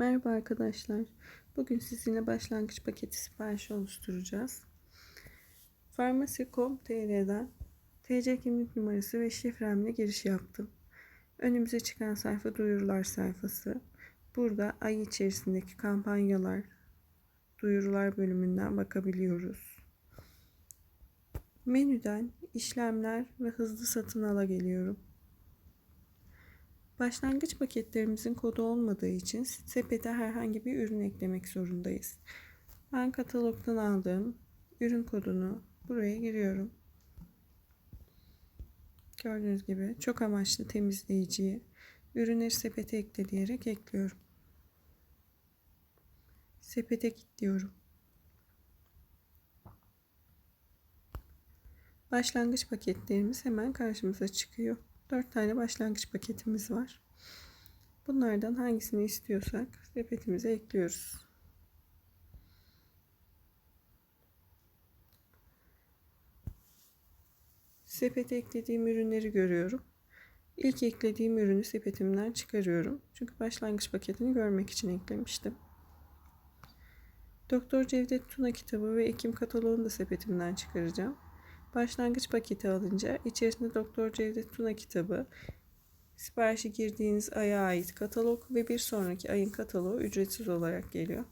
Merhaba arkadaşlar. Bugün sizinle başlangıç paketi siparişi oluşturacağız. Farmasi.com.tr'den TC kimlik numarası ve şifremle giriş yaptım. Önümüze çıkan sayfa duyurular sayfası. Burada ay içerisindeki kampanyalar, duyurular bölümünden bakabiliyoruz. Menüden işlemler ve hızlı satın ala geliyorum. Başlangıç paketlerimizin kodu olmadığı için sepete herhangi bir ürün eklemek zorundayız. Ben katalogdan aldığım ürün kodunu buraya giriyorum. Gördüğünüz gibi çok amaçlı temizleyiciyi ürünleri sepete ekle diyerek ekliyorum. Sepete git diyorum. Başlangıç paketlerimiz hemen karşımıza çıkıyor. 4 tane başlangıç paketimiz var. Bunlardan hangisini istiyorsak sepetimize ekliyoruz. Sepete eklediğim ürünleri görüyorum. İlk eklediğim ürünü sepetimden çıkarıyorum. Çünkü başlangıç paketini görmek için eklemiştim. Doktor Cevdet Tuna kitabı ve Ekim kataloğunu da sepetimden çıkaracağım. Başlangıç paketi alınca içerisinde Doktor Cevdet Tuna kitabı, siparişi girdiğiniz aya ait katalog ve bir sonraki ayın kataloğu ücretsiz olarak geliyor.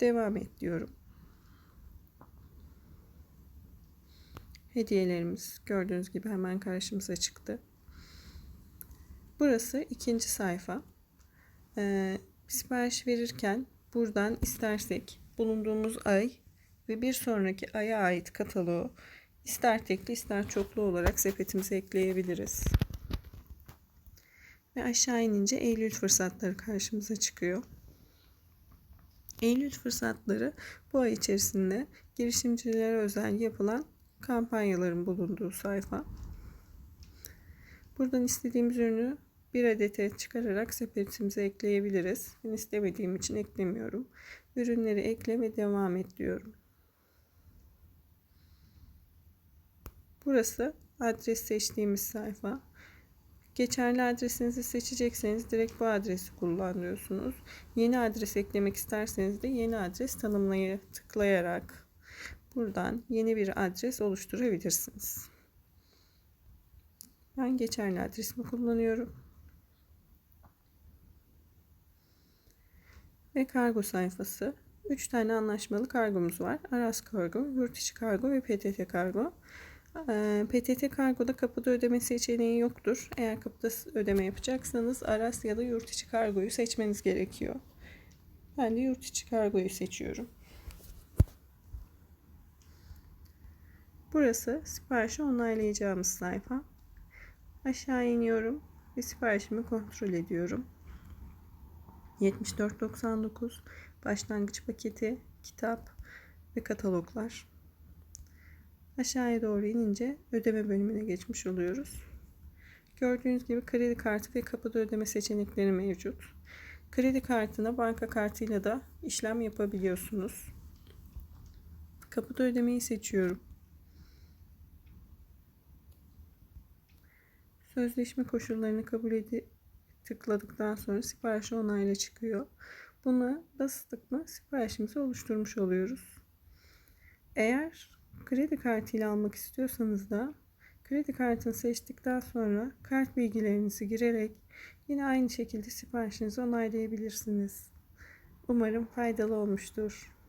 Devam et diyorum. Hediyelerimiz gördüğünüz gibi hemen karşımıza çıktı. Burası ikinci sayfa. Ee, sipariş verirken buradan istersek bulunduğumuz ay ve bir sonraki aya ait kataloğu ister tekli ister çoklu olarak sepetimize ekleyebiliriz. Ve aşağı inince Eylül fırsatları karşımıza çıkıyor. Eylül fırsatları bu ay içerisinde girişimcilere özel yapılan kampanyaların bulunduğu sayfa. Buradan istediğimiz ürünü bir adete çıkararak sepetimize ekleyebiliriz. Ben istemediğim için eklemiyorum. Ürünleri ekle ve devam et diyorum. Burası adres seçtiğimiz sayfa. Geçerli adresinizi seçecekseniz direkt bu adresi kullanıyorsunuz. Yeni adres eklemek isterseniz de yeni adres tanımlayı tıklayarak buradan yeni bir adres oluşturabilirsiniz. Ben geçerli adresimi kullanıyorum. Ve kargo sayfası. 3 tane anlaşmalı kargomuz var. Aras Kargo, Yurt içi Kargo ve PTT Kargo. PTT Kargo'da kapıda ödeme seçeneği yoktur. Eğer kapıda ödeme yapacaksanız Aras ya da yurt içi kargoyu seçmeniz gerekiyor. Ben de yurt içi kargoyu seçiyorum. Burası siparişi onaylayacağımız sayfa. Aşağı iniyorum ve siparişimi kontrol ediyorum. 74.99 başlangıç paketi, kitap ve kataloglar. Aşağıya doğru inince ödeme bölümüne geçmiş oluyoruz. Gördüğünüz gibi kredi kartı ve kapıda ödeme seçenekleri mevcut. Kredi kartına banka kartıyla da işlem yapabiliyorsunuz. Kapıda ödemeyi seçiyorum. Sözleşme koşullarını kabul edip tıkladıktan sonra sipariş onayla çıkıyor. Buna bastık mı siparişimizi oluşturmuş oluyoruz. Eğer kredi kartı ile almak istiyorsanız da kredi kartını seçtikten sonra kart bilgilerinizi girerek yine aynı şekilde siparişinizi onaylayabilirsiniz. Umarım faydalı olmuştur.